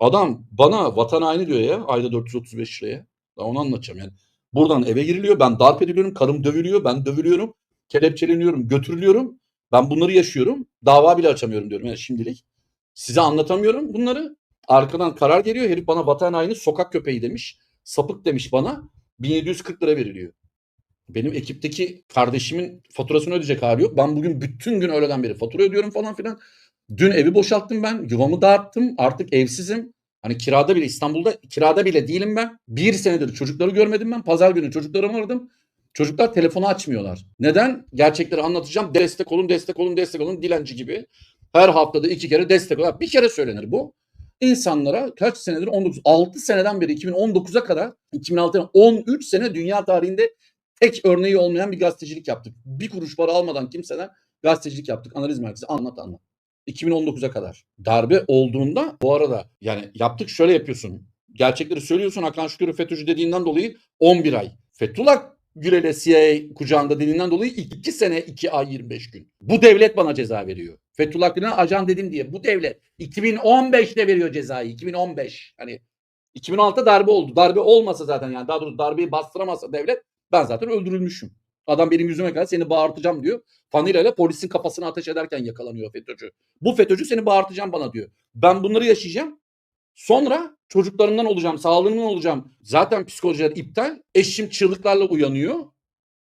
Adam bana vatan haini diyor ya ayda 435 liraya. Ben onu anlatacağım yani. Buradan eve giriliyor. Ben darp ediliyorum. Karım dövülüyor. Ben dövülüyorum. Kelepçeleniyorum. Götürülüyorum. Ben bunları yaşıyorum. Dava bile açamıyorum diyorum yani şimdilik. Size anlatamıyorum bunları. Arkadan karar geliyor. Herif bana vatan haini sokak köpeği demiş. Sapık demiş bana. 1740 lira veriliyor. Benim ekipteki kardeşimin faturasını ödeyecek hali yok. Ben bugün bütün gün öğleden beri fatura ödüyorum falan filan. Dün evi boşalttım ben. Yuvamı dağıttım. Artık evsizim. Hani kirada bile İstanbul'da kirada bile değilim ben. Bir senedir çocukları görmedim ben. Pazar günü çocuklarımı aradım. Çocuklar telefonu açmıyorlar. Neden? Gerçekleri anlatacağım. Destek olun, destek olun, destek olun. Dilenci gibi. Her haftada iki kere destek olun. Bir kere söylenir bu. İnsanlara kaç senedir? 19, 6 seneden beri 2019'a kadar 2006'dan 13 sene dünya tarihinde tek örneği olmayan bir gazetecilik yaptık. Bir kuruş para almadan kimseden gazetecilik yaptık. Analiz merkezi anlat anlat. 2019'a kadar. Darbe olduğunda bu arada yani yaptık şöyle yapıyorsun. Gerçekleri söylüyorsun Hakan Şükür'ü FETÖ'cü dediğinden dolayı 11 ay. Fethullah Gülen'e CIA kucağında dediğinden dolayı 2 sene 2 ay 25 gün. Bu devlet bana ceza veriyor. Fethullah Gülen'e ajan dedim diye bu devlet 2015'te veriyor cezayı. 2015. Hani 2006'da darbe oldu. Darbe olmasa zaten yani daha doğrusu darbeyi bastıramazsa devlet ben zaten öldürülmüşüm. Adam benim yüzüme kadar seni bağırtacağım diyor. Fanila ile polisin kafasına ateş ederken yakalanıyor FETÖ'cü. Bu FETÖ'cü seni bağırtacağım bana diyor. Ben bunları yaşayacağım. Sonra çocuklarımdan olacağım, sağlığımdan olacağım. Zaten psikolojiler iptal. Eşim çığlıklarla uyanıyor.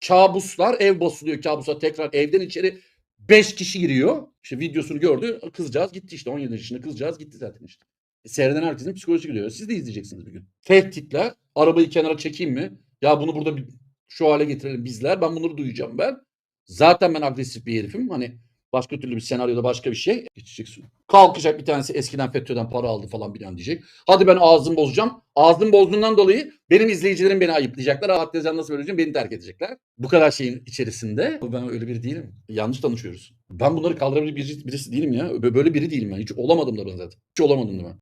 Kabuslar, ev basılıyor kabusa tekrar evden içeri 5 kişi giriyor. İşte videosunu gördü. Kızcağız gitti işte 17 yaşında kızcağız gitti zaten işte. E, Seyreden herkesin psikolojisi gidiyor. Siz de izleyeceksiniz bir gün. Tehditler. Arabayı kenara çekeyim mi? Ya bunu burada bir, şu hale getirelim bizler. Ben bunları duyacağım ben. Zaten ben agresif bir herifim. Hani başka türlü bir senaryoda başka bir şey geçeceksin. Kalkacak bir tanesi eskiden FETÖ'den para aldı falan bilen diyecek. Hadi ben ağzımı bozacağım. Ağzım bozduğundan dolayı benim izleyicilerim beni ayıplayacaklar. Rahat Tezcan nasıl söyleyeceğim beni terk edecekler. Bu kadar şeyin içerisinde ben öyle biri değilim. Yanlış tanışıyoruz. Ben bunları kaldırabilir birisi, birisi değilim ya. Böyle biri değilim ben. Hiç olamadım da ben zaten. Hiç olamadım da ben.